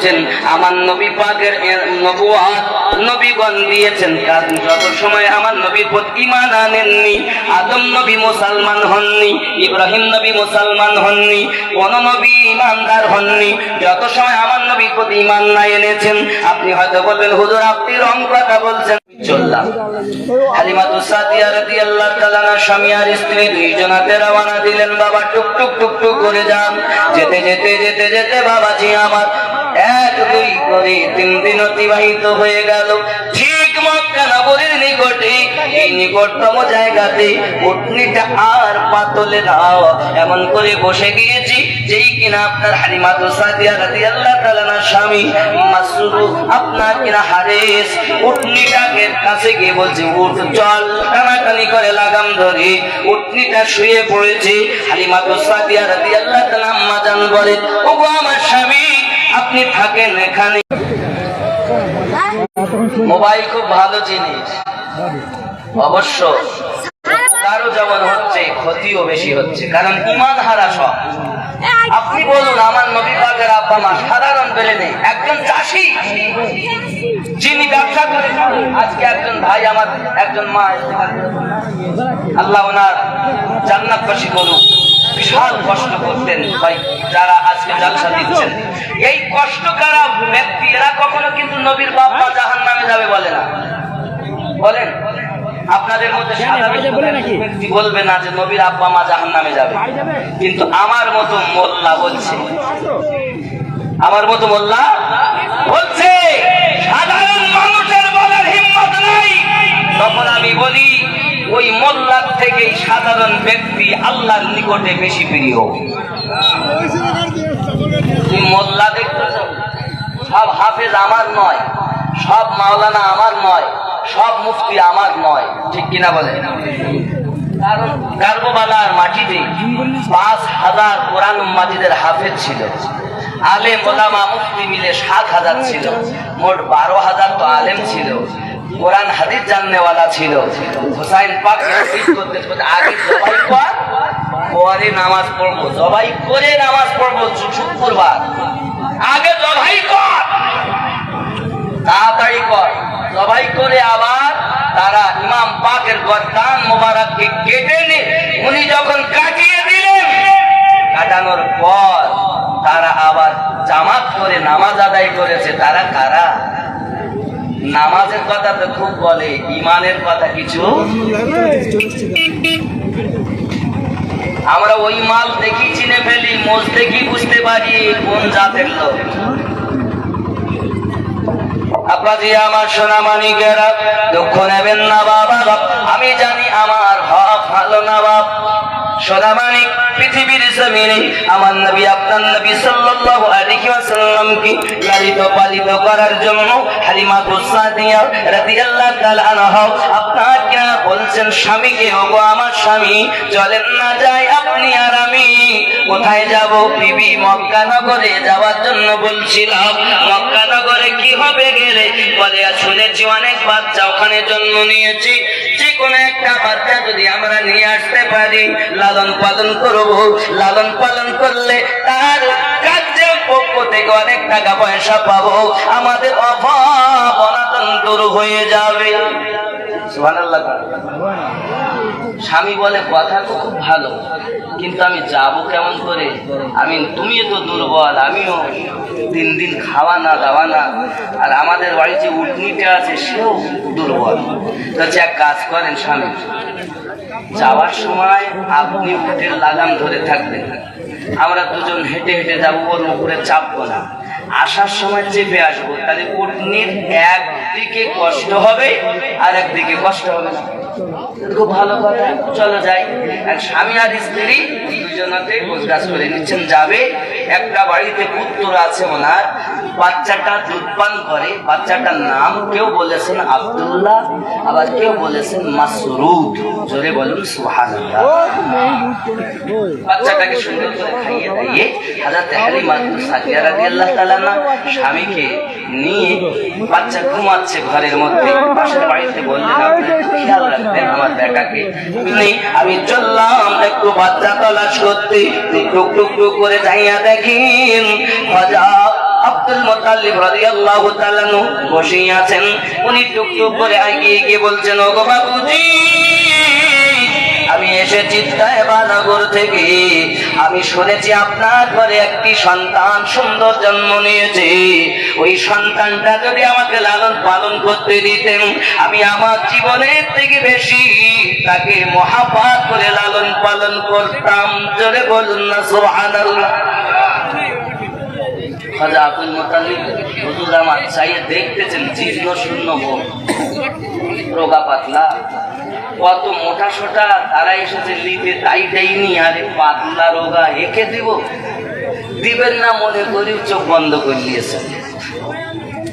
বোঝেন আমার নবী পাকের নবুয়াত নবীগণ দিয়েছেন। যত সময় আমার নবীর প্রতি ইমান আনেননি, আদম নবী মুসলমান হননি, ইব্রাহিম নবী মুসলমান হননি, কোন নবী ইমানদার হননি, যত সময় আমার নবীর প্রতি ইমান না এনেছেন, আপনি হয়তো বলবেন, হুজুর, আপনি রং কথা বলছেন। চললাম। হালিমাতু সাদিয়া রাদিয়াল্লাহু তাআলা স্বামী আর স্ত্রী দুইজনাতে রওনা দিলেন, বাবা, টুক টুক টুক টুক করে যান। যেতে যেতে যেতে যেতে বাবাজি আমার এক, দুই করে তিন দিন অতিবাহিত হয়ে গেল। ঠিক এই নিকটতম জায়গাতে উটনিটা আর পাতলে নাও এমন করে বসে গিয়েছি যেই কিনা আপনার হালিমাতু সাদিয়া রাদিয়াল্লাহু তাআলা না স্বামী মাসরুর আপনার কিনা হারেস। উটনিটাকে কাছে গিয়ে বলছে উঠ চল। টানাটানি করে লাগাম ধরে উটনিটা শুয়ে পড়েছে। হালিমাতু সাদিয়া রাদিয়াল্লাহু তাআলা আম্মা জান বলে ওগো আমার স্বামী আপনি থাকেন এখানে। মোবাইল খুব ভালো জিনিস। অবশ্য কারও যেমন হচ্ছে, ক্ষতিও বেশি হচ্ছে। কারণ ইমান হারা সব। আপনি বলুন, আমার নবী পাকের আব্বা মা সাধারণ পেলে নেই। একজন চাষি, যিনি ব্যবসা করে। আজকে একজন ভাই আমার, একজন মা আল্লাহ ওনার জান্নাত বাসী করুক। বিশাল কষ্ট করতেন ভাই, যারা আজকে জালসা দিচ্ছেন। এই কষ্ট কারা ব্যক্তি, এরা কখনো কিন্তু নবীর বাবা জাহান নামে যাবে বলে না। বলেন। আপনাদের মধ্যে বলবে না যে নবীর আব্বা মা জাহান নামে যাবে? কিন্তু আমার মতো মোল্লা বলছে। আমার মতো মোল্লা বলছে সাধারণ মানুষের বলার হিম্মত নাই। তখন আমি বলি ওই মোল্লার থেকে সাধারণ ব্যক্তি আল্লাহর নিকটে বেশি প্রিয়। তুই মোল্লা দেখতেছ সব হাফেজ আমার নয় সব মাওলানা আমার নয়। সব মুফতি আমার নয় ঠিক কিনা বলে মাটিতে পাঁচ হাজার কোরআন মাজিদের হাফেজ ছিল। আলেম ওলামা মুফতি মিলে সাত হাজার ছিল। মোট বারো হাজার তো আলেম ছিল। কোরআন হাদিস জাননেওয়ালা ছিল। হুসাইন পাক করতে করতে আগে জবাই কর পরে নামাজ পড়ব। জবাই করে নামাজ পড়ব শুক্রবার। আগে জবাই কর। তাড়াতাড়ি কর। জবাই করে আবার পাকের গর্দান মোবারককে কেটে নি। উনি যখন কাটিয়ে দিলেন, কাটানোর পর তারা আবার জামাত করে নামাজ আদায় করেছে। তারা কারা? নামাজের কথা তো খুব বলে ইমানের কথা কিছু? আমরা ওই মাল দেখি, চিনে ফেলি, মোজ দেখি, বুঝতে পারি কোন জাতের লোক। আপনাজি আমার সোনা মানিকেরা দুঃখ নেবেন না বাবা আমি জানি আমার হক ভালো না বাপ। সোনা মানিক, পৃথিবীর জমিনে আমার নবী, আপনার নবী সাল্লাল্লাহু আলাইহি ওয়াসাল্লামকে লালিত পালিত করার জন্য হালিমা তুসাদিয়া রাদিয়াল্লাহু তাআলা আনহা আপনাকে বলছেন, স্বামীকে, ওগো আমার স্বামী, চলেন না যাই আপনি আর আমি। কোথায় যাব? বিবি মক্কা নগরে যাওয়ার জন্য বলছিলাম, মক্কা নগরে কি হবে গেলে? বলে শুনেছি অনেক বাচ্চা ওখানে জন্ম নিয়েছি। যে কোনো একটা বাচ্চা যদি আমরা নিয়ে আসতে পারি, লালন পালন করব। লালন পালন করলে তার কার্যের পক্ষ থেকে অনেক টাকা পয়সা পাবো। আমাদের অভাব অনাতন দূর হয়ে যাবে। স্বামী বলে, কথা খুব ভালো, কিন্তু আমি যাব কেমন করে? আমি, তুমিও তো দুর্বল, আমিও দিন দিন খাওয়া না, দাওয়া না। আর আমাদের বাড়ি যে উটনিটা আছে, সেও দুর্বল। তো হচ্ছে এক কাজ করেন স্বামী। যাওয়ার সময় আপনি উটের লাগাম ধরে থাকবেন। আমরা দুজন হেঁটে হেঁটে যাব, ওর উপরে চাপবো না। আসার সময় চেপে আসব। তাহলে উটনির একদিকে কষ্ট হবে, আর একদিকে কষ্ট হবে না। খুব ভালো কথা। চলো যাই। আর স্বামী আর স্ত্রী দুজনাতে গোজগাছ করে নিচ্ছেন। যাবে। একটা বাড়িতে পুত্র আছে ওনার। বাচ্চাটা দুধ পান করে, বাচ্চাটার নাম কেউ বলেছেন আব্দুল্লাহ, আবার কেউ বলেছেন মাসরুদ। জোরে বলুন, সুবহানাল্লাহ। বাচ্চাটাকে সুন্দর করে খাইয়ে দাইয়ে হাজাতে হালিমা সাকিয়া রাদিয়াল্লাহু তাআলা না স্বামীকে নিয়ে বাচ্চা ঘুমাচ্ছে ঘরের মধ্যে। পাশের বাড়িতে বললেন খেয়াল রাখবেন আমার নেই আমি চললাম একটু বাচ্চা তলাশ করতে। টুক টুক টুক করে যাইয়া দেখি হজা আব্দুল মোতালিব রাদিয়াল্লাহু তাআলা বসেই আছেন। উনি টুকটুক করে এগিয়ে গিয়ে বলছেন ওগো বাবুজি আমি এসেছি তাইবানগর থেকে। আমি শুনেছি আপনার ঘরে একটি সন্তান সুন্দর জন্ম নিয়েছে। ওই সন্তানটা যদি আমাকে লালন পালন করতে দিতেন, আমি আমার জীবনের থেকে বেশি তাকে মহাপাত করে লালন পালন করতাম। জোরে বলুন না, সুবহানাল্লাহ। খাজা আব্দুল মোতালিব, হুজুর আমার চাইয়ে দেখতেছেন জীর্ণ শূন্য বোন রোগা পাতলা। কত মোটা সোটা, তারা এসেছে লিপে তাই দেয়নি, আরে পাতলা রোগা, এঁকে দিব? দিবেন না মনে করি চোখ বন্ধ করে দিয়েছেন।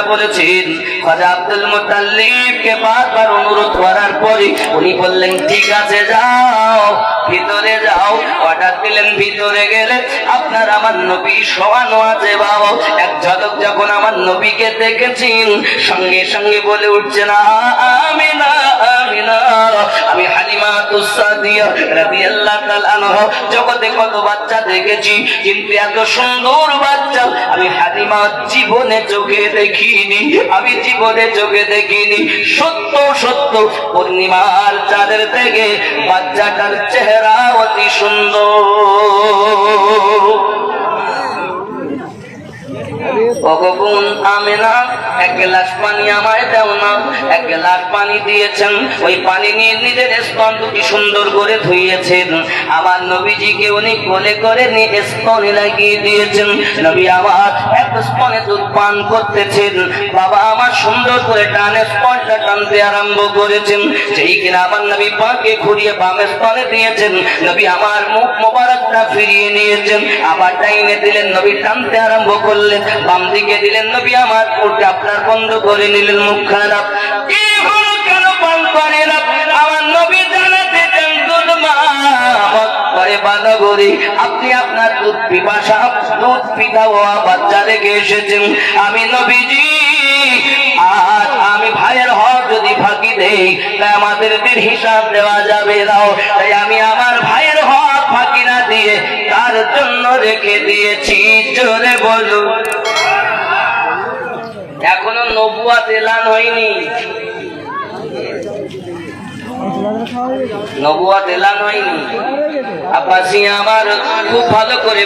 তাআলা বলেছেন। খাজা আব্দুল মুতাল্লিবকে বারবার অনুরোধ করার পরে উনি বললেন, ঠিক আছে, যাও, ভিতরে যাও। অর্ডার দিলেন, ভিতরে গেলে আপনার আমার নবী শোয়ানো আছে, বাবা। এক ঝলক যখন আমার নবীকে দেখেছেন, সঙ্গে সঙ্গে বলে উঠছে না আমি না আমি হালিমা তুসাদিয়া রাদিয়াল্লাহু তাআলা আনহা। জগতে কত বাচ্চা দেখেছি, কিন্তু এত সুন্দর বাচ্চা আমি জীবনে চোখে দেখিনি, আমি জীবনে চোখে দেখিনি। সত্য সত্য, পূর্ণিমার চাঁদের থেকে বাচ্চাটার চেহারা অতি সুন্দর। ভগবান আমেনা এক গ্লাস পানি আমায় দেও না। এক গ্লাস পানি দিয়েছেন। ওই পানি নিয়ে নিজের স্তন দুটি সুন্দর করে ধুইয়েছেন। আমার নবীজিকে উনি কোলে করে নিয়ে স্তনে লাগিয়ে দিয়েছেন। নবী আমার এক স্তনে দুধ পান করতেছেন। বাবা আমার সুন্দর করে টানে স্পনটা টানতে আরম্ভ করেছেন। সেই কিনা আমার নবী পাকে ঘুরিয়ে বামে স্পনে দিয়েছেন। নবী আমার মুখ মোবারকটা ফিরিয়ে নিয়েছেন। আবার টাইমে দিলেন, নবী টানতে আরম্ভ করলেন। বাম দিকে দিলেন, নবী আমার উল্টে আপনার বন্ধ করে নিলেন মুখ খারাপ করে আপনি আপনার দুধ পিপাসা, দুধ পিতা ও বাচ্চা রেখে এসেছেন। আমি নবীজি, আজ আমি ভাইয়ের হক যদি ফাঁকি দেই, তাই আমাদের হিসাব দেওয়া যাবে নাও তাই আমি আমার ভাইয়ের হক ফাঁকি না দিয়ে তার জন্য রেখে দিয়েছি। জোরে বলুন। এখনও নবুয়াত এলান হয়নি। নবুয়াত দেলা নয়নি আব্বাসি আমার খুব ভালো করে